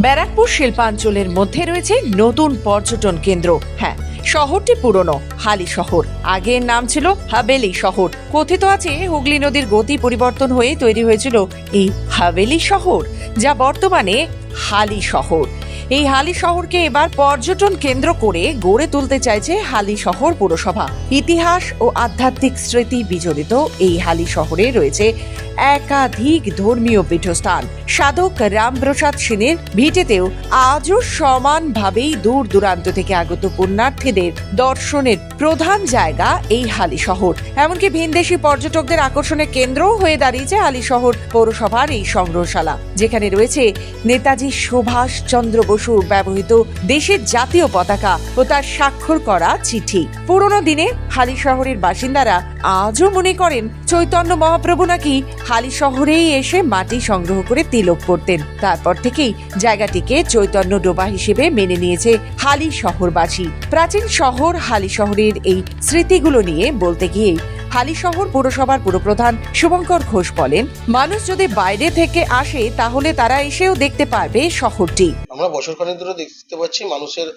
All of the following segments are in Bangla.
ব্যারাকপুর শিল্পাঞ্চলের মধ্যে রয়েছে নতুন পর্যটন কেন্দ্র। হ্যাঁ শহরটি পুরনো, হালি শহর। আগের নাম ছিল হাবেলি শহর। কথিত আছে, হুগলি নদীর গতি পরিবর্তন হয়ে তৈরি হয়েছিল এই হাবেলি শহর, যা বর্তমানে হালি শহর। এই হালি শহরকে এবার পর্যটন কেন্দ্র করে গড়ে তুলতে চাইছে হালি শহর পুরসভা। ইতিহাস ও আধ্যাত্মিক স্মৃতি বিজড়িত এই হালি শহরে রয়েছে একাধিক ধর্মীয় পীঠস্থান। সাধক রামপ্রসাদ সেনের ভিটেতেও আজও সমানভাবেই দূর দূরান্ত থেকে আগত পুণ্যার্থীদের দর্শনের প্রধান জায়গা এই হালি শহর। এমনকি ভিনদেশি পর্যটকদের আকর্ষণের কেন্দ্রও হয়ে দাঁড়িয়েছে হালি শহর পৌরসভার এই সংগ্রহশালা, যেখানে রয়েছে নেতাজি সুভাষ চন্দ্র বসুর ব্যবহৃত দেশের জাতীয় পতাকা ও তার স্বাক্ষর করা চিঠি। পুরনো দিনে হালি শহরের বাসিন্দারা আজও মনে করেন চৈতন্য মহাপ্রভু নাকি হালি শহরেই এসে মাটি সংগ্রহ করে তিলক করতেন। তারপর থেকেই জায়গাটিকে চৈতন্য ডোবা হিসেবে মেনে নিয়েছে হালি শহরবাসী। প্রাচীন শহর হালি শহরের এই স্মৃতিগুলো নিয়ে বলতে গিয়ে হালি শহর পুরসভার পুরপ্রধান শুভঙ্কর ঘোষ বলেন, মানুষ যদি বাইরে থেকে আসে তাহলে তারা এসেও দেখতে পারবে শহরটি। আমরা বছর খানেক ধরে দেখতে পাচ্ছি মানুষের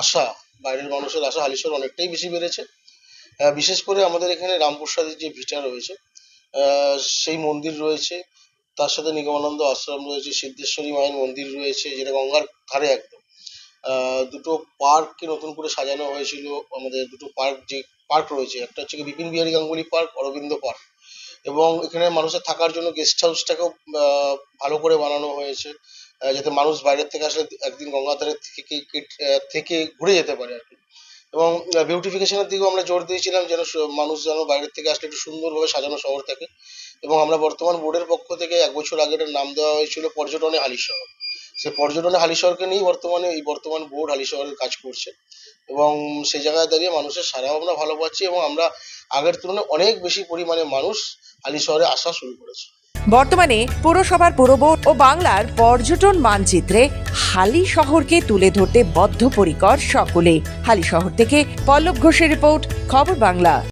আশা, বাইরের মানুষের আশা হালিশহর অনেকটাই বেশি বেড়েছে। বিশেষ করে আমাদের এখানে রামপ্রসাদের যে ভিটা রয়েছে সেই মন্দির রয়েছে, তার সাথে নিগমানন্দ আশ্রম রয়েছে, সিদ্ধেশ্বরী মায়ের মন্দির রয়েছে, যেটা গঙ্গার ধারে একদম। আহ, দুটো পার্ককে নতুন করে সাজানো হয়েছিল। আমাদের দুটো পার্ক যে পার্ক রয়েছে একটা হচ্ছে বিপিন বিহারী গাঙ্গুলি পার্ক অরবিন্দ পার্ক। এবং এখানে মানুষের থাকার জন্য গেস্ট হাউসটাকেও আহ, ভালো করে বানানো হয়েছে আহ, যাতে মানুষ বাইরের থেকে আসলে একদিন গঙ্গাধারে থেকে কেট- থেকে ঘুরে যেতে পারে আর কি। এবং বিউটিফিকেশনের দিকেও আমরা জোর দিয়েছিলাম যেন মানুষ যেন বাইরের থেকে আসলে একটু সুন্দরভাবে সাজানো শহর থাকে। এবং আমরা বর্তমান বোর্ডের পক্ষ থেকে এক বছর আগে এটার নাম দেওয়া হয়েছিল পর্যটনে হালিশহর। সেই পর্যটনে হালিশহরকে নিয়েই বর্তমানে, এই বর্তমান বোর্ড হালিশহরের কাজ করছে। এবং সেই জায়গায় দাঁড়িয়ে মানুষের সারাও আমরা ভালো পাচ্ছি এবং আমরা আগের তুলনায় অনেক বেশি পরিমাণে মানুষ হালিশহরে আসা শুরু করেছে। বর্তমানে পুরসভার পুরবোর্ড ও বাংলার পর্যটন মানচিত্রে হালি শহরকে তুলে ধরতে বদ্ধপরিকর সকলে। হালি শহর থেকে পল্লব ঘোষের রিপোর্ট, খবর বাংলা।